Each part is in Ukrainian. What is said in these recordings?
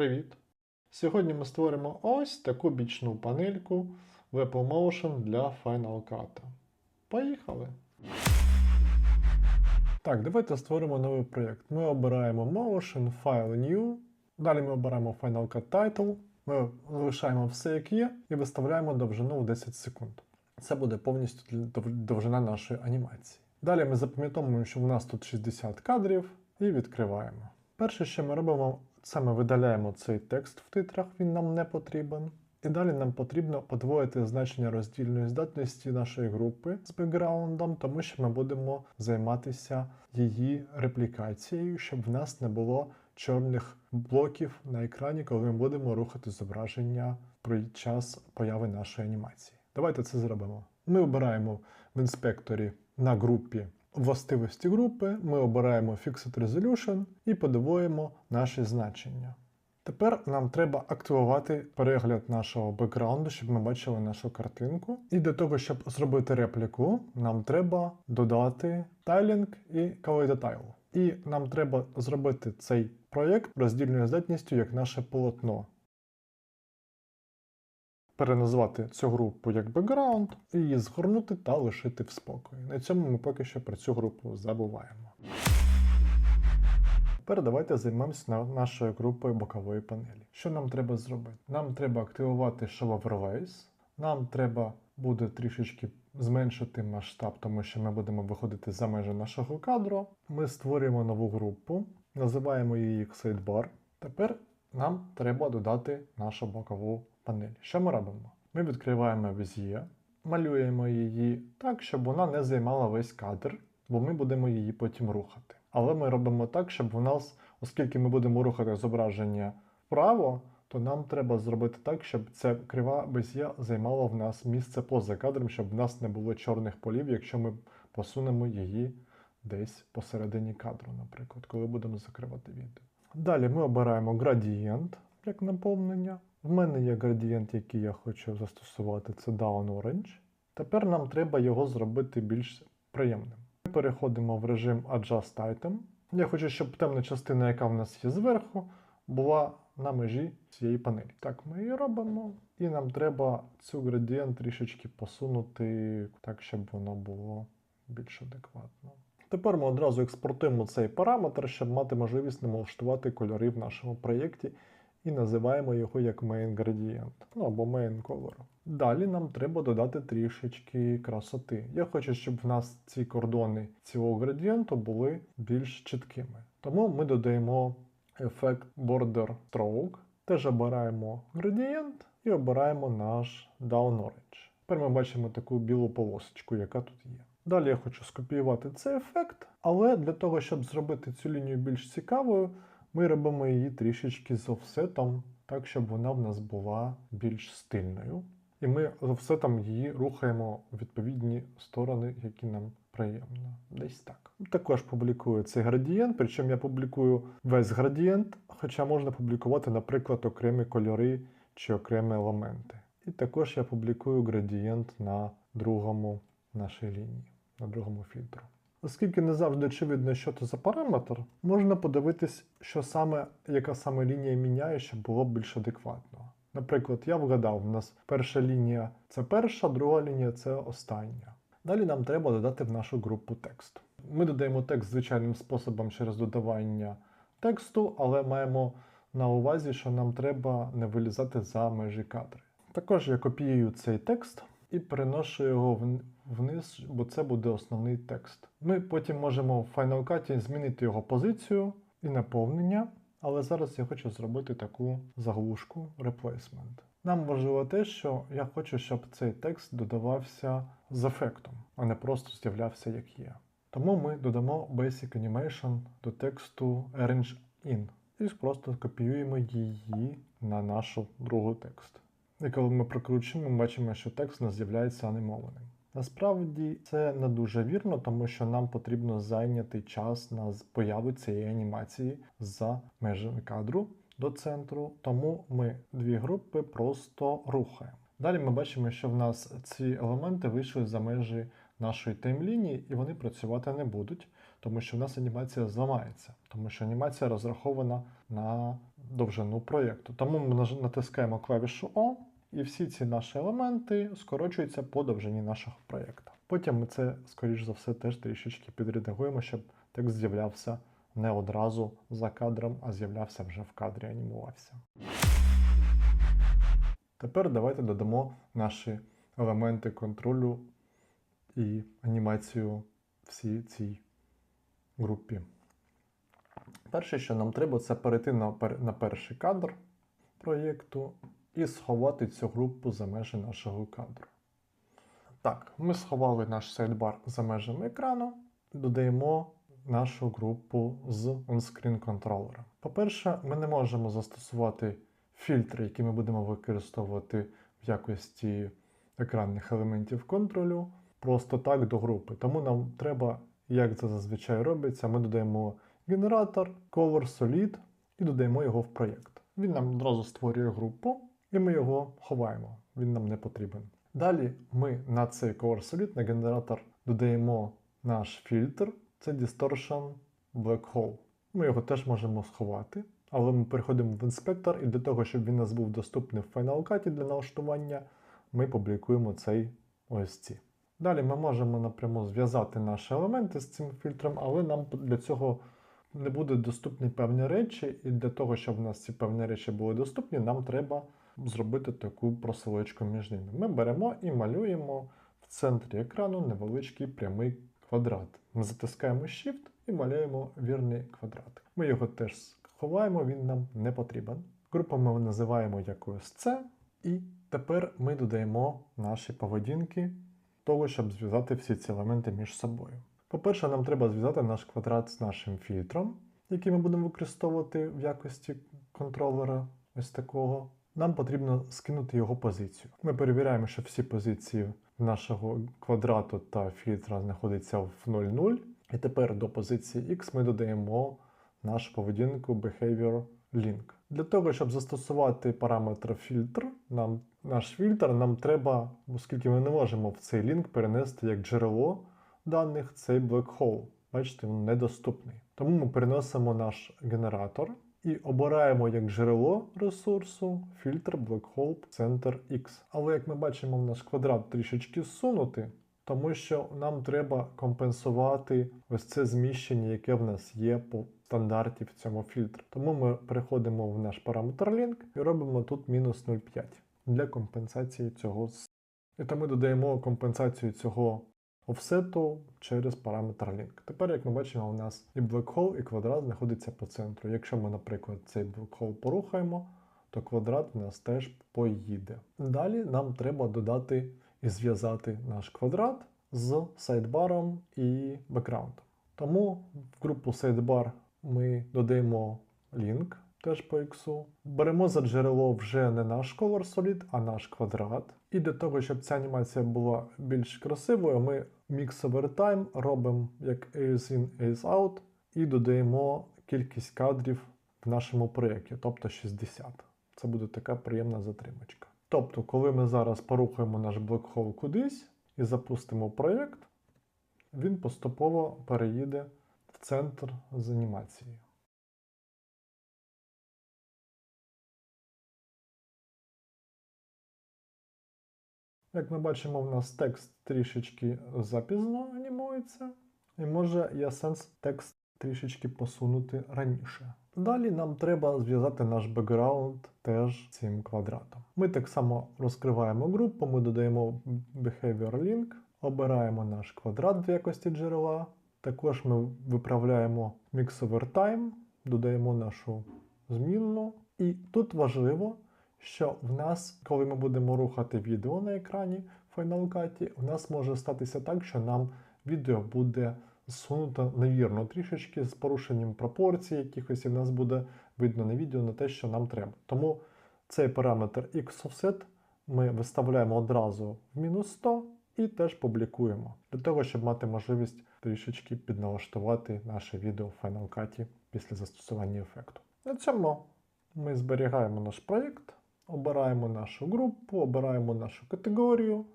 Привіт! Сьогодні ми створимо ось таку бічну панельку в Apple Motion для Final Cut. Поїхали! Так, давайте створимо новий проєкт. Ми обираємо Motion, File New. Далі ми обираємо Final Cut Title. Ми залишаємо все як є і виставляємо довжину в 10 секунд. Це буде повністю довжина нашої анімації. Далі ми запам'ятовуємо, що в нас тут 60 кадрів і відкриваємо. Перше, що ми робимо, ми видаляємо цей текст в титрах, він нам не потрібен. І далі нам потрібно подвоїти значення роздільної здатності нашої групи з бекграундом, тому що ми будемо займатися її реплікацією, щоб в нас не було чорних блоків на екрані, коли ми будемо рухати зображення про час появи нашої анімації. Давайте це зробимо. Ми обираємо в інспекторі на групі властивості групи, ми обираємо Fixed Resolution і подивуємо наші значення. Тепер нам треба активувати перегляд нашого бекграунду, щоб ми бачили нашу картинку. І для того, щоб зробити репліку, нам треба додати тайлінг і Detail. І нам треба зробити цей проєкт роздільною здатністю як наше полотно. Переназвати цю групу як бекграунд, її згорнути та лишити в спокої. На цьому ми поки що про цю групу забуваємо. Тепер давайте займемося нашою групою бокової панелі. Що нам треба зробити? Нам треба активувати Show Overlays, нам треба буде трішечки зменшити масштаб, тому що ми будемо виходити за межі нашого кадру. Ми створюємо нову групу, називаємо її Sidebar. Тепер нам треба додати нашу бокову панель. Що ми робимо? Ми відкриваємо Bezier, малюємо її так, щоб вона не займала весь кадр, бо ми будемо її потім рухати. Але ми робимо так, щоб у нас, оскільки ми будемо рухати зображення вправо, то нам треба зробити так, щоб ця крива без'я займала в нас місце поза кадром, щоб в нас не було чорних полів, якщо ми посунемо її десь посередині кадру, наприклад, коли будемо закривати відео. Далі ми обираємо градієнт як наповнення. В мене є градієнт, який я хочу застосувати, це Down Orange. Тепер нам треба його зробити більш приємним. Ми переходимо в режим Adjust Item. Я хочу, щоб темна частина, яка в нас є зверху, була на межі цієї панелі. Так, ми її робимо, і нам треба цю градієнт трішечки посунути так, щоб воно було більш адекватно. Тепер ми одразу експортуємо цей параметр, щоб мати можливість налаштувати кольори в нашому проєкті і називаємо його як main gradient, ну або main color. Далі нам треба додати трішечки красоти. Я хочу, щоб в нас ці кордони цього градієнту були більш чіткими. Тому ми додаємо ефект Border Stroke, теж обираємо градієнт і обираємо наш Down Orange. Тепер ми бачимо таку білу полосочку, яка тут є. Далі я хочу скопіювати цей ефект, але для того, щоб зробити цю лінію більш цікавою, ми робимо її трішечки з офсетом, так щоб вона в нас була більш стильною. І ми з офсетом її рухаємо в відповідні сторони, які нам приємно. Десь так. Також публікую цей градієнт, причому я публікую весь градієнт, хоча можна публікувати, наприклад, окремі кольори чи окремі елементи. І також я публікую градієнт на другому нашій лінії, на другому фільтру. Оскільки не завжди очевидно, що це за параметр, можна подивитись, що саме, яка саме лінія міняє, щоб було більш адекватно. Наприклад, я вгадав, у нас перша лінія це перша, друга лінія це остання. Далі нам треба додати в нашу групу текст. Ми додаємо текст звичайним способом через додавання тексту, але маємо на увазі, що нам треба не вилізати за межі кадри. Також я копіюю цей текст і переношу його вн- вниз, бо це буде основний текст. Ми потім можемо в Final Cut змінити його позицію і наповнення, але зараз я хочу зробити таку заглушку replacement. Нам важливо те, що я хочу, щоб цей текст додавався з ефектом, а не просто з'являвся як є. Тому ми додамо Basic Animation до тексту Arrange In і просто копіюємо її на нашу другу текст. І коли ми прокручуємо, ми бачимо, що текст у нас з'являється анімованим. Насправді це не дуже вірно, тому що нам потрібно зайняти час на появу цієї анімації за межами кадру до центру, тому ми дві групи просто рухаємо. Далі ми бачимо, що в нас ці елементи вийшли за межі нашої таймлінії і вони працювати не будуть, тому що в нас анімація зламається, тому що анімація розрахована на довжину проєкту. Тому ми натискаємо клавішу O, і всі ці наші елементи скорочуються по довжині нашого проєкту. Потім ми це, скоріш за все, теж трішечки підредагуємо, щоб текст з'являвся не одразу за кадром, а з'являвся вже в кадрі, анімувався. Тепер давайте додамо наші елементи контролю і анімацію всій цій групі. Перше, що нам треба, це перейти на, перший кадр проєкту і сховати цю групу за межі нашого кадру. Так, ми сховали наш сайдбар за межами екрану, додаємо нашу групу з on-screen контролера. По-перше, ми не можемо застосувати фільтри, які ми будемо використовувати в якості екранних елементів контролю, просто так до групи. Тому нам треба, як це зазвичай робиться, ми додаємо генератор, color solid і додаємо його в проєкт. Він нам одразу створює групу, і ми його ховаємо. Він нам не потрібен. Далі ми на цей color solid, на генератор додаємо наш фільтр, це Distortion Black Hole. Ми його теж можемо сховати, але ми переходимо в інспектор, і для того, щоб він у нас був доступний в Final Cut для налаштування, ми публікуємо цей OSC. Далі ми можемо напряму зв'язати наші елементи з цим фільтром, але нам для цього не будуть доступні певні речі, і для того, щоб в нас ці певні речі були доступні, нам треба зробити таку просилочку між ними. Ми беремо і малюємо в центрі екрану невеличкий прямий квадрат. Ми затискаємо Shift і малюємо вірний квадрат. Ми його теж сховаємо, він нам не потрібен. Групу ми називаємо якоюсь це, і тепер ми додаємо наші поведінки того, щоб зв'язати всі ці елементи між собою. По-перше, нам треба зв'язати наш квадрат з нашим фільтром, який ми будемо використовувати в якості контролера ось такого. Нам потрібно скинути його позицію. Ми перевіряємо, що всі позиції нашого квадрату та фільтра знаходяться в 0,0. І тепер до позиції X ми додаємо нашу поведінку Behavior Link. Для того, щоб застосувати параметр фільтр, нам наш фільтр нам треба, оскільки ми не можемо в цей лінк перенести як джерело даних цей black hole. Бачите, він недоступний. Тому ми переносимо наш генератор і обираємо як джерело ресурсу фільтр black hole center X. Але як ми бачимо, в наш квадрат трішечки зсунутий, тому що нам треба компенсувати ось це зміщення, яке в нас є по стандарті в цьому фільтрі. Тому ми переходимо в наш параметр link і робимо тут мінус 0,5 для компенсації цього. І тому додаємо компенсацію цього офсету через параметр link. Тепер, як ми бачимо, у нас і hole, і квадрат знаходиться по центру. Якщо ми, наприклад, цей hole порухаємо, то квадрат в нас теж поїде. Далі нам треба додати і зв'язати наш квадрат з сайдбаром і бекграундом. Тому в групу sidebar ми додаємо link теж по X. Беремо за джерело вже не наш color solid, а наш квадрат. І для того, щоб ця анімація була більш красивою, ми mix over time робимо як as in, as out і додаємо кількість кадрів в нашому проєкті, тобто 60. Це буде така приємна затримочка. Тобто, коли ми зараз порухаємо наш блекхол кудись і запустимо проєкт, він поступово переїде в центр з анімацією. Як ми бачимо, в нас текст трішечки запізно анімується, і може є сенс текст трішечки посунути раніше. Далі нам треба зв'язати наш бекграунд теж цим квадратом. Ми так само розкриваємо групу, ми додаємо Behavior Link, обираємо наш квадрат в якості джерела. Також ми виправляємо Mix over Time, додаємо нашу змінну. І тут важливо, що в нас, коли ми будемо рухати відео на екрані Final Cut, в нас може статися так, що нам відео буде зсунуто невірно трішечки з порушенням пропорцій якихось, і в нас буде видно на відео не те, що нам треба. Тому цей параметр X-offset ми виставляємо одразу в мінус 100 і теж публікуємо, для того, щоб мати можливість трішечки підналаштувати наше відео в Final Cut після застосування ефекту. На цьому ми зберігаємо наш проєкт, обираємо нашу групу, обираємо нашу категорію,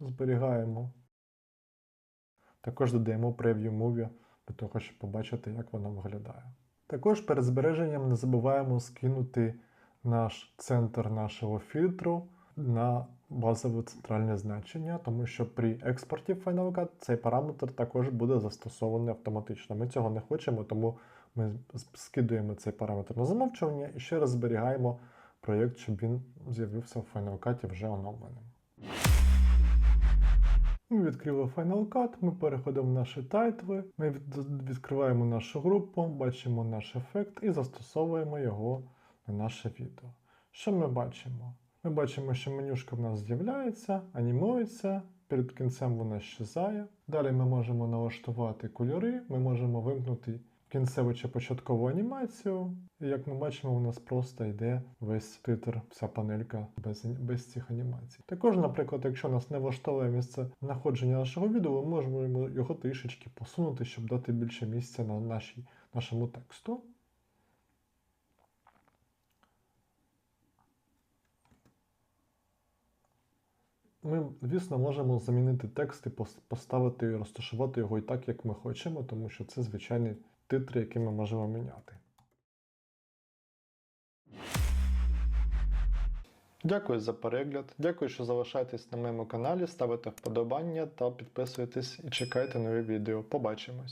зберігаємо Також додаємо прев'ю муві для того, щоб побачити, як воно виглядає. Також перед збереженням не забуваємо скинути наш центр нашого фільтру на базове центральне значення, тому що при експорті Final Cut цей параметр також буде застосований автоматично. Ми цього не хочемо, тому ми скидуємо цей параметр на замовчування і ще раз зберігаємо проєкт, щоб він з'явився в Final Cut вже оновленим. Ми відкрили Final Cut, ми переходимо в наші тайтли, ми відкриваємо нашу групу, бачимо наш ефект і застосовуємо його на наше відео. Що ми бачимо? Ми бачимо, що менюшка в нас з'являється, анімується, перед кінцем вона щезає. Далі ми можемо налаштувати кольори, ми можемо вимкнути кінцеву чи початкову анімацію. І як ми бачимо, у нас просто йде весь титр, вся панелька без, без цих анімацій. Також, наприклад, якщо нас не влаштовує місце знаходження нашого відео, ми можемо його трішечки посунути, щоб дати більше місця на нашій, нашому тексту. Ми, звісно, можемо замінити текст і поставити і розташувати його і так, як ми хочемо, тому що це звичайні титри, які ми можемо міняти. Дякую за перегляд. Дякую, що залишаєтесь на моєму каналі, ставите вподобання та підписуєтесь і чекайте нові відео. Побачимось!